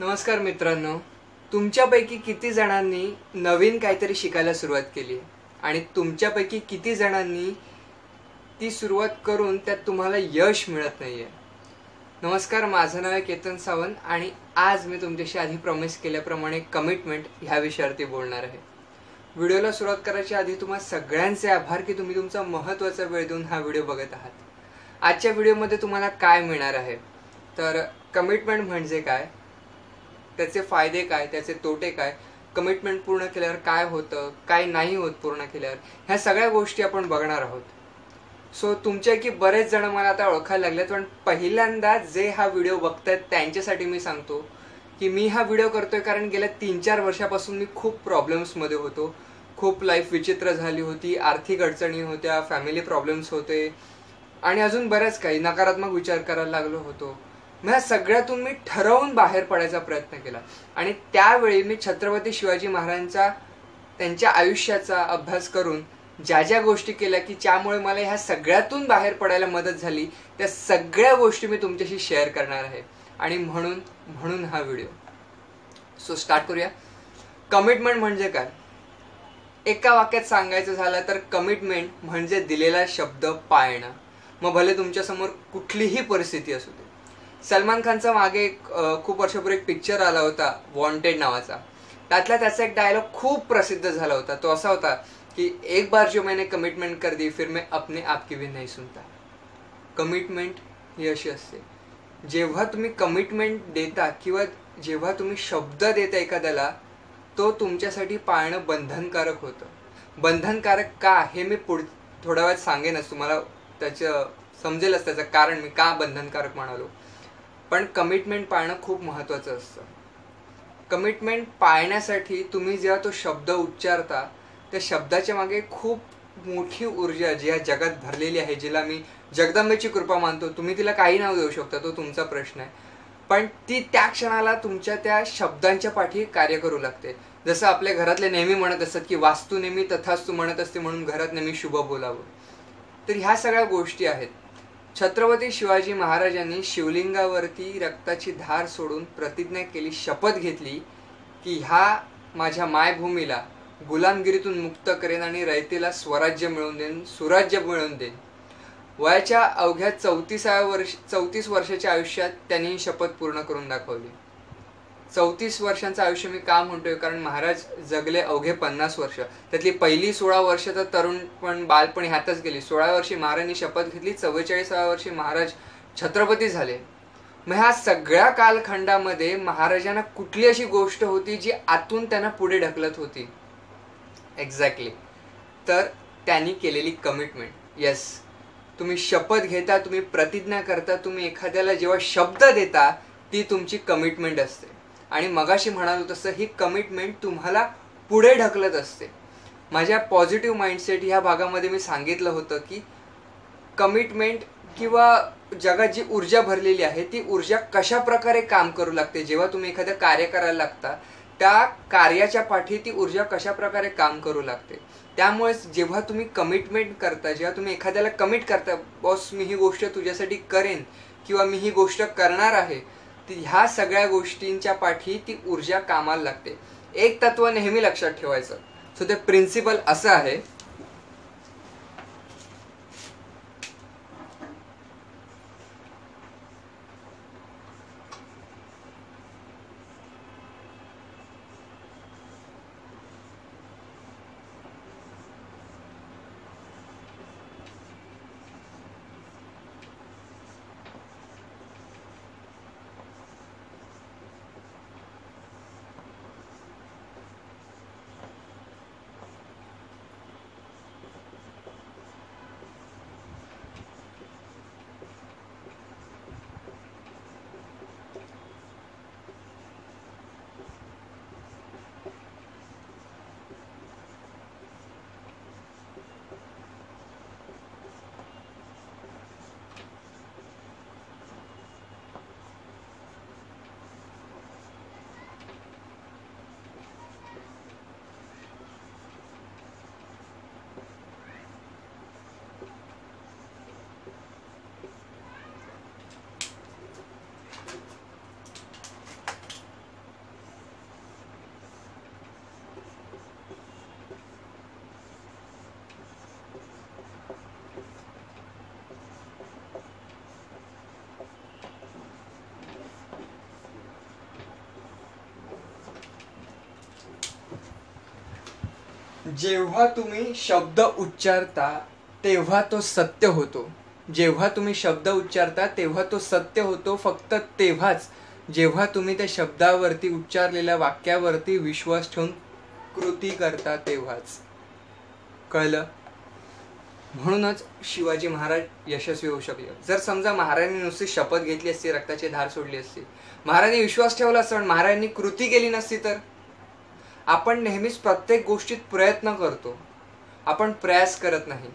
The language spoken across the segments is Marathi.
नमस्कार मित्रांनो. तुमच्यापैकी किती जणांनी नवीन काहीतरी शिकायला सुरुवात केली आणि तुमच्यापैकी किती जणांनी ती सुरुवात करून त्यात तुम्हाला यश मिळत नाही आहे नमस्कार माझं नाव आहे केतन सावंत आणि आज मी तुमच्याशी आधी प्रॉमिस केल्याप्रमाणे कमिटमेंट ह्या विषयावरती बोलणार आहे. व्हिडिओला सुरुवात करायच्या आधी तुम्हाला सगळ्यांचे आभार की तुम्ही तुमचा महत्त्वाचा वेळ देऊन हा व्हिडिओ बघत आहात. आजच्या व्हिडिओमध्ये तुम्हाला काय मिळणार आहे? तर कमिटमेंट म्हणजे काय? त्याचे फायदे काय त्याचे तोटे काय कमिटमेंट पूर्ण केल्यावर काय होतं काय नाही होत पूर्ण केल्यावर ह्या सगळ्या गोष्टी आपण बघणार आहोत. सो तुमच्यापैकी बरेच जण मला आता ओळखायला लागलेत पण पहिल्यांदा जे हा व्हिडिओ बघतायत त्यांच्यासाठी मी सांगतो की मी हा व्हिडिओ करतोय कारण गेल्या तीन चार वर्षापासून मी खूप प्रॉब्लेम्समध्ये होतो. खूप लाईफ विचित्र झाली होती आर्थिक अडचणी होत्या फॅमिली प्रॉब्लेम्स होते आणि अजून बऱ्याच काही नकारात्मक विचार करायला लागलो होतो. मग ह्या सगळ्यातून मी ठरवून बाहेर पडायचा प्रयत्न केला. आणि त्यावेळी मी छत्रपती शिवाजी महाराजांचा त्यांच्या आयुष्याचा अभ्यास करून ज्या ज्या गोष्टी केल्या की ज्यामुळे मला ह्या सगळ्यातून बाहेर पडायला मदत झाली त्या सगळ्या गोष्टी मी तुमच्याशी शेअर करणार आहे. आणि म्हणून म्हणून हा व्हिडिओ. सो स्टार्ट करूया. कमिटमेंट म्हणजे काय? एका वाक्यात सांगायचं झालं तर कमिटमेंट म्हणजे दिलेला शब्द पाळणं. मग भले तुमच्यासमोर कुठलीही परिस्थिती असू दे. सलमान खानचा मागे एक खूप वर्षापूर्वी एक पिक्चर आला होता वॉन्टेड नावाचा. त्यातला त्याचा एक डायलॉग खूप प्रसिद्ध झाला होता. तो असा होता की एक बार जो मैंने कमिटमेंट कर दी फिर मैं अपने आप की भी नाही सुनता. कमिटमेंट ही अशी असते. जेव्हा तुम्ही कमिटमेंट देता किंवा जेव्हा तुम्ही शब्द देता एखाद्याला तो तुमच्यासाठी पाळणं बंधनकारक होतं. बंधनकारक का हे मी पुढ थोड्या वेळात सांगेनच. तुम्हाला त्याचं समजेलच त्याचं कारण मी का बंधनकारक म्हणालो. पण कमिटमेंट पाळणं खूप महत्त्वाचं असतं. कमिटमेंट पाळण्यासाठी तुम्ही जेव्हा तो शब्द उच्चारता त्या शब्दाच्या मागे खूप मोठी ऊर्जा जी ह्या जगात भरलेली आहे जिला मी जगदंबेची कृपा मानतो तुम्ही तिला काही नाव देऊ शकता तो तुमचा प्रश्न आहे. पण ती त्या क्षणाला तुमच्या त्या शब्दांच्या पाठी कार्य करू लागते. जसं आपल्या घरातले नेहमी म्हणत असतात की वास्तू नेहमी तथास्तू म्हणत असते म्हणून घरात नेहमी शुभ बोलावं. तर ह्या सगळ्या गोष्टी आहेत. छत्रपती शिवाजी महाराजांनी शिवलिंगावरती रक्ताची धार सोडून प्रतिज्ञा केली शपथ घेतली की ह्या माझ्या मायभूमीला गुलामगिरीतून मुक्त करेन आणि रयतेला स्वराज्य मिळवून देईन सुराज्य मिळवून देईन वयाच्या अवघ्या चौतीसाव्या वर्ष चौतीस वर्षाच्या आयुष्यात त्यांनी शपथ पूर्ण करून दाखवली. चौतीस वर्षांचं आयुष्य मी का म्हणतोय? कारण महाराज जगले अवघे पन्नास वर्ष. त्यातली पहिली सोळा वर्ष तर तरुण पण बालपण ह्यातच गेली. सोळा वर्षी महाराजांनी शपथ घेतली चव्वेचाळीसाव्या वर्षी महाराज छत्रपती झाले. मग ह्या सगळ्या कालखंडामध्ये महाराजांना कुठली अशी गोष्ट होती जी आतून त्यांना पुढे ढकलत होती? एक्झॅक्टली तर त्यांनी केलेली कमिटमेंट येस तुम्ही शपथ घेता तुम्ही प्रतिज्ञा करता तुम्ही एखाद्याला जेव्हा शब्द देता ती तुमची कमिटमेंट असते. आणि मगाशी म्हणालो तसं ही कमिटमेंट तुम्हाला पुढे ढकलत असते. माझ्या पॉझिटिव्ह माइंडसेट ह्या भागामध्ये मी सांगितलं होतं की कमिटमेंट किंवा जगात जी ऊर्जा भरलेली आहे ती ऊर्जा कशा प्रकारे काम करू लागते? जेव्हा तुम्ही एखादं कार्य करायला लागता त्या कार्याच्या पाठी ती ऊर्जा कशा प्रकारे काम करू लागते? त्यामुळे जेव्हा तुम्ही कमिटमेंट करता जेव्हा तुम्ही एखाद्याला कमिट करता बॉस मी ही गोष्ट तुझ्यासाठी करेन किंवा मी ही गोष्ट करणार आहे ह्या सगळ्या गोष्टींच्या पाठी ती ऊर्जा कामाला लागते. एक तत्व नेहमी लक्षात ठेवायचं. सो ते प्रिन्सिपल असं आहे जेव्हा तुम्ही शब्द उच्चारता तेव्हा तो सत्य होतो. जेव्हा तुम्ही शब्द उच्चारता तेव्हा तो सत्य होतो. फक्त तेव्हाच जेव्हा तुम्ही त्या शब्दावरती उच्चारलेल्या वाक्यावरती विश्वास ठेवून कृती करता तेव्हाच. कळलं? म्हणूनच शिवाजी महाराज यशस्वी होऊ शकले. जर समजा महाराजांनी नुसती शपथ घेतली असती रक्ताची धार सोडली असती महाराजांनी विश्वास ठेवला असता पण महाराजांनी कृती केली नसती तर? आपण नेहमीच प्रत्येक गोष्टीत प्रयत्न करतो. आपण प्रयास करत नाही.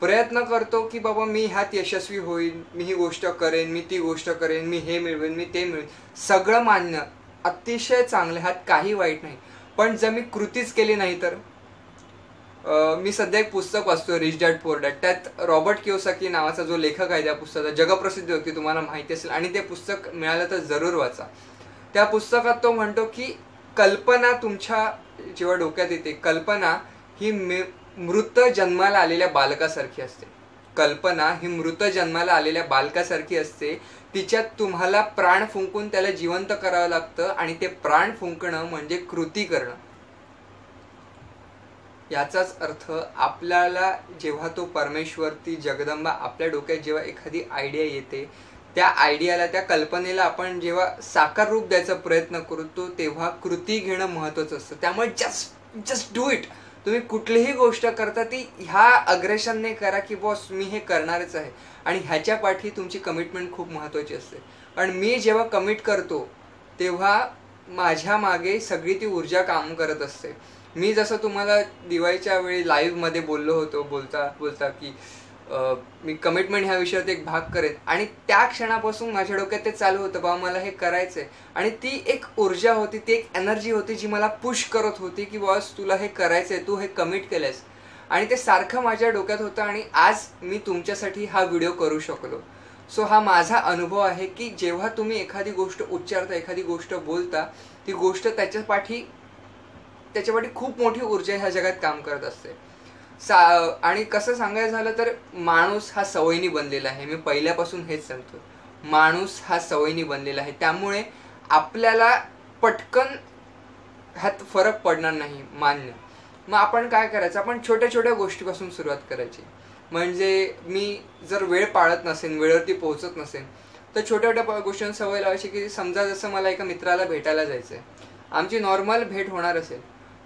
प्रयत्न करतो की बाबा मी ह्यात यशस्वी होईन मी ही गोष्ट करेन मी ती गोष्ट करेन मी हे मिळवेन मी ते मिळवेन. सगळं मान्य अतिशय चांगलं ह्यात काही वाईट नाही. पण जर मी कृतीच केली नाही तर? मी सध्या एक पुस्तक वाचतो रिच डॅड पोर डॅड त्यात रॉबर्ट किओसाकी नावाचा जो लेखक आहे त्या पुस्तकाचा जगप्रसिद्ध व्यक्ती तुम्हाला माहिती असेल आणि ते पुस्तक मिळालं तर जरूर वाचा. त्या पुस्तकात तो म्हणतो की कल्पना तुमच्या जेव्हा डोक्यात येते कल्पना ही मृत जन्माला आलेल्या बालकासारखी असते. कल्पना ही मृत जन्माला आलेल्या बालकासारखी असते. तिच्यात तुम्हाला प्राण फुंकून त्याला जिवंत करावं लागतं आणि ते प्राण फुंकणं म्हणजे कृती करणं. याचाच अर्थ आपल्याला जेव्हा तो परमेश्वर ती जगदंबा आपल्या डोक्यात जेव्हा एखादी आयडिया येते त्या आयडियाला त्या कल्पनेला आपण जेव्हा साकार रूप द्यायचा प्रयत्न करतो तेव्हा कृती घेणं महत्वाचं असतं. त्यामुळे जस्ट जस्ट डू इट तुम्ही कुठलीही गोष्ट करता ती ह्या अग्रेशनने करा की बॉस मी हे करणारच आहे. आणि ह्याच्या पाठी तुमची कमिटमेंट खूप महत्वाची असते. पण मी जेव्हा कमिट करतो तेव्हा माझ्या मागे सगळी ती ऊर्जा काम करत असते. मी जसं तुम्हाला दिवाळीच्या वेळी लाईव्हमध्ये बोललो होतो बोलता बोलता की मी कमिटमेंट ह्या विषयात एक भाग करेन. आणि त्या क्षणापासून माझ्या डोक्यात ते चालू होतं बाबा मला हे करायचंय. आणि ती एक ऊर्जा होती ती एक एनर्जी होती जी मला पुश करत होती की बॉस तुला हे करायचंय तू हे कमिट केलंयस. आणि ते सारखं माझ्या डोक्यात होतं आणि आज मी तुमच्यासाठी हा व्हिडिओ करू शकलो. सो हा माझा अनुभव आहे की जेव्हा तुम्ही एखादी गोष्ट उच्चारता एखादी गोष्ट बोलता ती गोष्ट त्याच्या पाठी त्याच्यापाठी खूप मोठी ऊर्जा ह्या जगात काम करत असते. सा आणि कसं सांगायचं झालं तर माणूस हा सवयीनी बनलेला आहे. मी पहिल्यापासून हेच सांगतो. माणूस हा सवयीनी बनलेला आहे. त्यामुळे आपल्याला पटकन ह्यात फरक पडणार नाही मान्य. मग आपण काय करायचं? आपण छोट्या छोट्या गोष्टीपासून सुरुवात करायची. म्हणजे मी जर वेळ पाळत नसेन वेळेवरती पोहोचत नसेन तर छोट्या छोट्या गोष्टींना सवय लावायची की समजा जसं मला एका मित्राला भेटायला जायचं आहे आमची नॉर्मल भेट होणार असेल.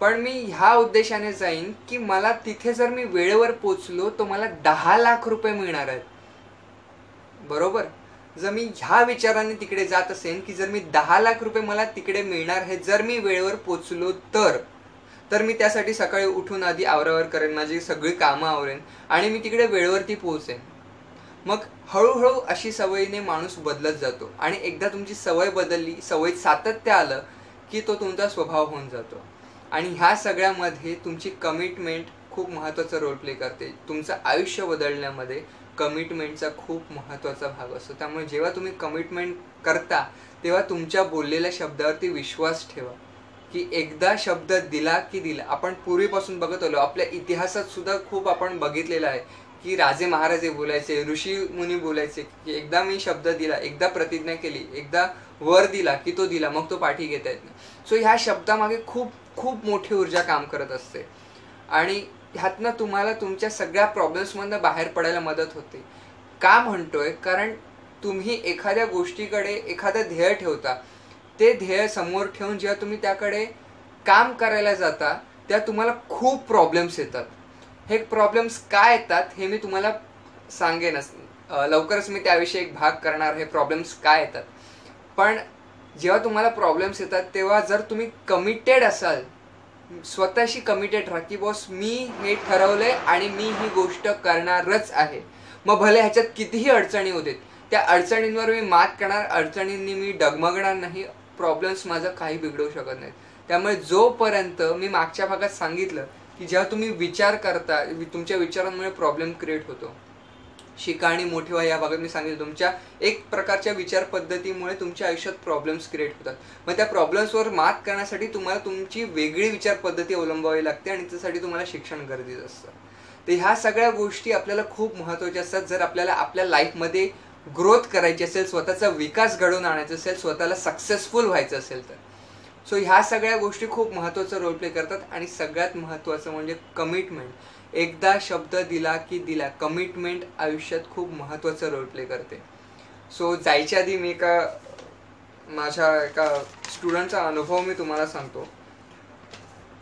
पण मी ह्या उद्देशाने जाईन की मला तिथे जर मी वेळेवर पोचलो तर मला दहा लाख रुपये मिळणार आहेत. बरोबर? जर मी ह्या विचाराने तिकडे जात असेल की जर मी दहा लाख रुपये मला तिकडे मिळणार हे जर मी वेळेवर पोचलो तर तर मी त्यासाठी सकाळी उठून आधी आवरावर करेन माझी सगळी कामं आवरेन आणि मी तिकडे वेळेवरती पोहोचेन. मग हळूहळू अशी सवयीने माणूस बदलत जातो आणि एकदा तुमची सवय बदलली सवयीत सातत्य आलं की तो तुमचा स्वभाव होऊन जातो. आणि ह्या सगळ्यामध्ये तुमची कमिटमेंट खूप महत्त्वाचा रोल प्ले करते. तुमचं आयुष्य बदलण्यामध्ये कमिटमेंटचा खूप महत्त्वाचा भाग असतो. त्यामुळे जेव्हा तुम्ही कमिटमेंट करता तेव्हा तुमच्या बोललेल्या शब्दावरती विश्वास ठेवा. की एकदा शब्द दिला की दिला. आपण पूर्वीपासून बघत आलो. आपल्या इतिहासात सुद्धा खूप आपण बघितलेलं आहे की राजे महाराजे बोलायचे ऋषी मुनी बोलायचे की एकदा मी शब्द दिला एकदा प्रतिज्ञा केली एकदा वर दिला की तो दिला मग तो पाठी घेता येत नाही. सो ह्या शब्दामागे खूप खूप मोठी ऊर्जा काम करत असते. आणि ह्यातनं तुम्हाला तुमच्या सगळ्या प्रॉब्लेम्समधनं बाहेर पडायला मदत होते. का म्हणतोय? कारण तुम्ही एखाद्या गोष्टीकडे एखादं ध्येय ठेवता. ते ध्येय समोर ठेवून जेव्हा तुम्ही त्याकडे काम करायला जाता त्या तुम्हाला खूप प्रॉब्लेम्स येतात. हे प्रॉब्लेम्स काय येतात हे मी तुम्हाला सांगेनच. लवकरच मी त्याविषयी एक भाग करणार. हे प्रॉब्लेम्स काय येतात? पण जेव्हा तुम्हाला प्रॉब्लेम्स येतात तेव्हा जर तुम्ही कमिटेड असाल स्वतःशी कमिटेड राहा की बॉस मी हे ठरवलंय आणि मी ही गोष्ट करणारच आहे. मग भले ह्याच्यात कितीही अडचणी होते त्या अडचणींवर मी मात करणार अडचणींनी मी डगमगणार नाही प्रॉब्लेम्स माझं काही बिघडवू शकत नाहीत. त्यामुळे जोपर्यंत मी मागच्या भागात सांगितलं की जेव्हा तुम्ही विचार करता तुमच्या विचारांमुळे प्रॉब्लेम क्रिएट होतो शिका आणि मोठे व्हा या भागात मी सांगितलं तुमच्या एक प्रकारच्या विचार पद्धतीमुळे तुमच्या आयुष्यात प्रॉब्लेम्स क्रिएट होतात. मग त्या प्रॉब्लेम्सवर मात करण्यासाठी तुम्हाला तुमची वेगळी विचार पद्धती अवलंबावी लागते आणि त्यासाठी तुम्हाला शिक्षण गरजेचं असतं. तर ह्या सगळ्या गोष्टी आपल्याला खूप महत्त्वाच्या असतात. जर आपल्याला आपल्या लाईफमध्ये ग्रोथ करायची असेल स्वतःचा विकास घडवून आणायचा असेल स्वतःला सक्सेसफुल व्हायचं असेल तर. सो ह्या सगळ्या गोष्टी खूप महत्त्वाचा रोल प्ले करतात आणि सगळ्यात महत्त्वाचं म्हणजे कमिटमेंट एकदा शब्द दिला की दिला. कमिटमेंट आयुष्यात खूप महत्त्वाचं रोल प्ले करते. सो जायच्या आधी मी एका माझ्या एका स्टुडंटचा अनुभव मी तुम्हाला सांगतो.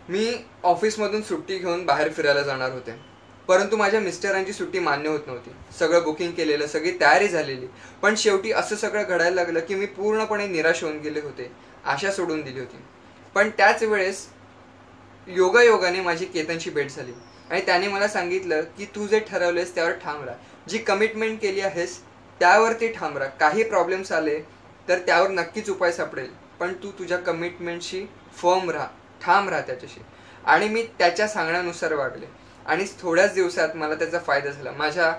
मी ऑफिसमधून सुट्टी घेऊन बाहेर फिरायला जाणार होते. परंतु माझ्या मिस्टरांची सुट्टी मान्य होत नव्हती. सगळं बुकिंग केलेलं सगळी तयारी झालेली. पण शेवटी असं सगळं घडायला लागलं की मी पूर्णपणे निराश होऊन गेले होते. आशा सोडून दिली होती. पण त्याच वेळेस योगायोगाने माझी केतनशी भेट झाली. आणि त्याने मला सांगितलं की तू जे ठरवलेस त्यावर ठाम राहा. जी कमिटमेंट केली आहेस त्यावरती ठाम राहा. काही प्रॉब्लेम्स आले तर त्यावर नक्कीच उपाय सापडेल. पण तू तुझ्या कमिटमेंटशी फर्म राहा. ठाम राहा त्याच्याशी. आणि मी त्याच्या सांगण्यानुसार वागले. आणि थोड्याच दिवसात मला त्याचा फायदा झाला. माझ्या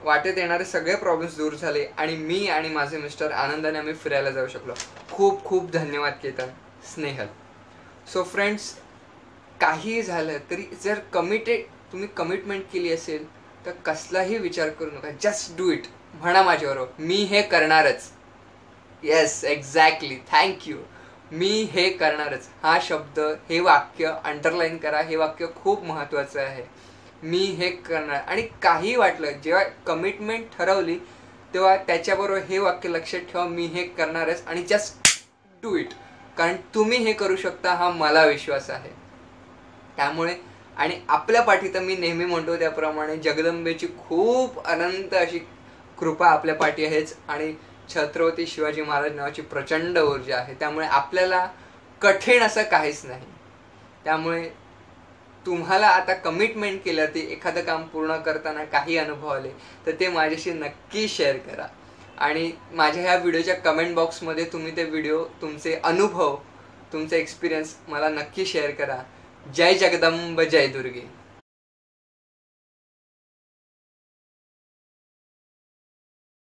वाटेत येणारे सगळे प्रॉब्लेम्स दूर झाले आणि मी आणि माझे मिस्टर आनंदाने आम्ही फिरायला जाऊ शकलो. खूप खूप धन्यवाद केतन. स्नेहल. सो फ्रेंड्स काहीही झालं तरी जर कमिटेड तुम्ही कमिटमेंट केली असेल तर कसलाही विचार करू नका. जस्ट डू इट म्हणा माझ्याबरोबर. मी हे करणारच. येस एक्झॅक्टली थँक्यू मी हे करणारच. हा शब्द हे वाक्य अंडरलाईन करा. हे वाक्य खूप महत्त्वाचं आहे. मी हे करणार. आणि काही वाटलं जेव्हा कमिटमेंट ठरवली तेव्हा त्याच्याबरोबर हे वाक्य लक्षात ठेवा मी हे करणारच. आणि जस्ट डू इट कारण तुम्ही हे करू शकता हा मला विश्वास आहे. त्यामुळे आणि आपल्या पाठी तर मी नेहमी म्हणतो त्याप्रमाणे जगदंबेची खूप अनंत अशी कृपा आपल्या पाठी आहेच आणि छत्रपती शिवाजी महाराज नावाची प्रचंड ऊर्जा आहे. त्यामुळे आपल्याला कठीण असं काहीच नाही. त्यामुळे तुम्हाला आता कमिटमेंट केलं ते एखादं काम पूर्ण करताना काही अनुभव आले तर ते माझ्याशी नक्की शेअर करा. आणि माझ्या ह्या व्हिडिओच्या कमेंट बॉक्समध्ये तुम्ही ते व्हिडिओ तुमचे अनुभव तुमचे एक्सपिरियन्स मला नक्की शेअर करा. जय जगदंब जय दुर्गे.